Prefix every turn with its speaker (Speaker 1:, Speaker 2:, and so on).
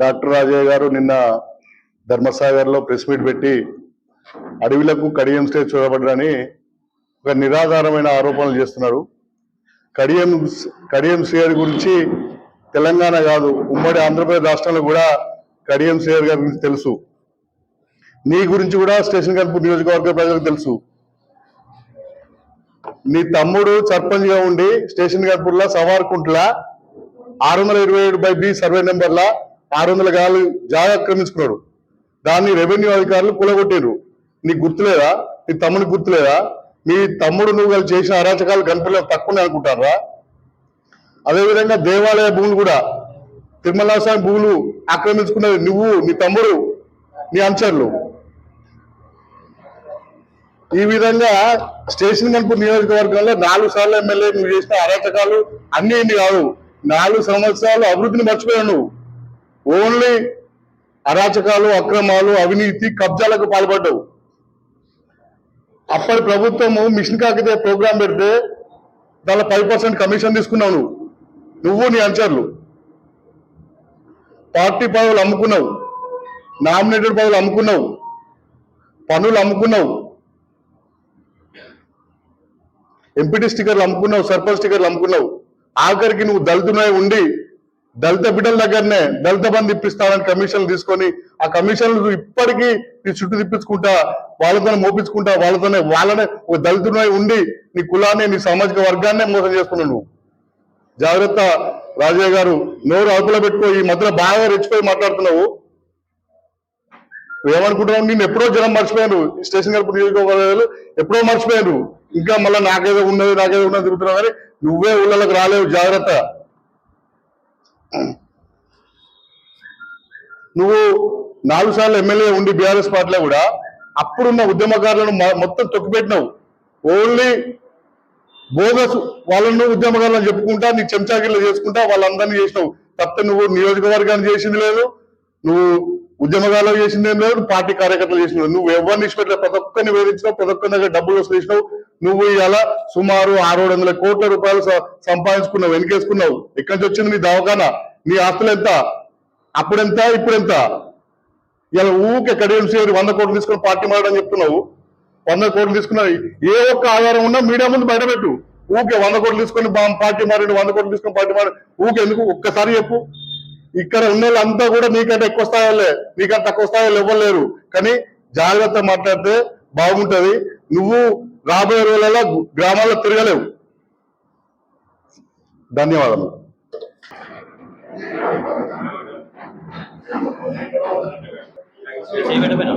Speaker 1: Doctor Rajaiah గారు నిన్న ధర్మసాగర్లో press meet పెట్టి అడవిలకు కడియం స్టేజ్ చూడబడ్డారని ఒక నిరాధారమైన ఆరోపణలు చేస్తున్నారు. కడియం కడియం శ్రేయర్ గురించి తెలంగాణ కాదు ఉమ్మడి ఆంధ్రప్రదేశ్ రాష్ట్రంలో కూడా కడియం శ్రేయర్ గారి గురించి తెలుసు. నీ గురించి కూడా స్టేషన్ కనుపు నియోజకవర్గ ప్రజలకు తెలుసు. నీ తమ్ముడు సర్పంచ్గా ఉండి స్టేషన్ గన్పూర్లో సవార్కుంట్లా ఆరు వందల ఇరవై ఏడు బై బి సర్వే నెంబర్ల ఆరు వందల గాలు జాగా ఆక్రమించుకున్నాడు దాన్ని రెవెన్యూ అధికారులు కూలగొట్టారు నీకు గుర్తులేదా? నీ తమ్ముడికి గుర్తులేదా? మీ తమ్ముడు నువ్వు కలిసి చేసిన అరాచకాలు గణపతిలో తక్కువనే అనుకుంటారా? అదేవిధంగా దేవాలయ భూములు కూడా తిరుమల స్వామి భూములు ఆక్రమించుకున్నది నువ్వు నీ తమ్ముడు నీ అంచర్లు ఈ విధంగా స్టేషన్ కనుపూర్ నియోజకవర్గంలో నాలుగు సార్లు ఎమ్మెల్యే నువ్వు చేసిన అరాచకాలు అన్ని ఇన్ని కాదు. నాలుగు సంవత్సరాలు అభివృద్ధిని మర్చిపోయావు నువ్వు. ఓన్లీ అరాచకాలు అక్రమాలు అవినీతి కబ్జాలకు పాల్పడ్డావు. అప్పటి ప్రభుత్వము మిషన్ కాకితే ప్రోగ్రాం పెడితే దానిలో ఫైవ్ పర్సెంట్ కమిషన్ తీసుకున్నావు నువ్వు. నువ్వు నీ అంచర్లు పార్టీ పదవులు అమ్ముకున్నావు. నామినేటెడ్ పదవులు అమ్ముకున్నావు. పనులు అమ్ముకున్నావు. ఎంపీటీ స్టిక్కర్లు అమ్ముకున్నావు సర్పంచ్ స్టిక్కర్లు అమ్ముకున్నావు. ఆఖరికి నువ్వు దళితునే ఉండి దళిత బిడ్డల దగ్గరనే దళిత బంధు ఇప్పిస్తానని కమిషన్లు తీసుకొని ఆ కమిషన్లు ఇప్పటికీ నీ చుట్టూ తిప్పించుకుంటా వాళ్ళతోనే మోపించుకుంటా వాళ్ళతోనే వాళ్ళనే ఒక దళితునే ఉండి నీ కులాన్ని నీ సామాజిక వర్గాన్నే మోసం చేస్తున్నావు నువ్వు. జాగ్రత్త రాజయ్య గారు నోరు అదుపులో పెట్టుకో ఈ మధ్యలో బాగా రెచ్చిపోయి మాట్లాడుతున్నావు. ఏమనుకుంటున్నావు? నేను ఎప్పుడో జనం మర్చిపోయాను స్టేషన్ గడుపు నియోజకవర్గాలు ఎప్పుడో మర్చిపోయాను ఇంకా మళ్ళీ నాకేదో ఉన్నది నాకేదో ఉన్నది తిరుగుతున్నావు కానీ నువ్వే ఊళ్ళలోకి రాలేవు. జాగ్రత్త. నువ్వు నాలుగు సార్లు ఎమ్మెల్యే ఉండి బీఆర్ఎస్ పార్టీలో కూడా అప్పుడున్న ఉద్యమకారులను మొత్తం తొక్కిపెట్టినావు. ఓన్లీ బోగస్ వాళ్ళను ఉద్యమకారులను చెప్పుకుంటా నీ చెంచాగిళ్ళు చేసుకుంటా వాళ్ళందరినీ చేసినావు. తప్ప నువ్వు నియోజకవర్గాన్ని చేసింది లేదు. నువ్వు ఉద్యమగాలు చేసింది ఏం లేదు పార్టీ కార్యకర్తలు చేసింది నువ్వు ఎవరిని ఇష్టపెట్టలేదు ప్రతి ఒక్కరిని వేధించినావు ప్రతి ఒక్కరి దగ్గర డబ్బులు వసూలు నువ్వు ఇలా సుమారు ఆరు వందల కోట్ల రూపాయలు సంపాదించుకున్నావు వెనకేసుకున్నావు. ఎక్కడి నుంచి వచ్చింది నీ దవాఖానా? నీ ఆస్తులు ఎంత? అప్పుడెంత? ఇప్పుడెంత? ఇలా ఊకే కడియం వంద కోట్లు తీసుకుని పార్టీ మారడం చెప్తున్నావు. వంద కోట్లు తీసుకున్నావు ఏ ఒక్క ఆధారం ఉన్నా మీడియా ముందు బయటపెట్టు ఊకే వంద కోట్లు తీసుకొని పార్టీ మారండి వంద కోట్లు తీసుకొని పార్టీ మారి ఊకే ఎందుకు? ఒక్కసారి చెప్పు. ఇక్కడ ఉన్న వాళ్ళంతా కూడా నీకంటే ఎక్కువ స్థాయిలే నీకంటే తక్కువ స్థాయిలో ఇవ్వలేరు కానీ జాగ్రత్త మాట్లాడితే బాగుంటది. నువ్వు రాబోయే రోజులలో గ్రామాల్లో తిరగలేవు. ధన్యవాదాలు
Speaker 2: చేయబడిపోయినా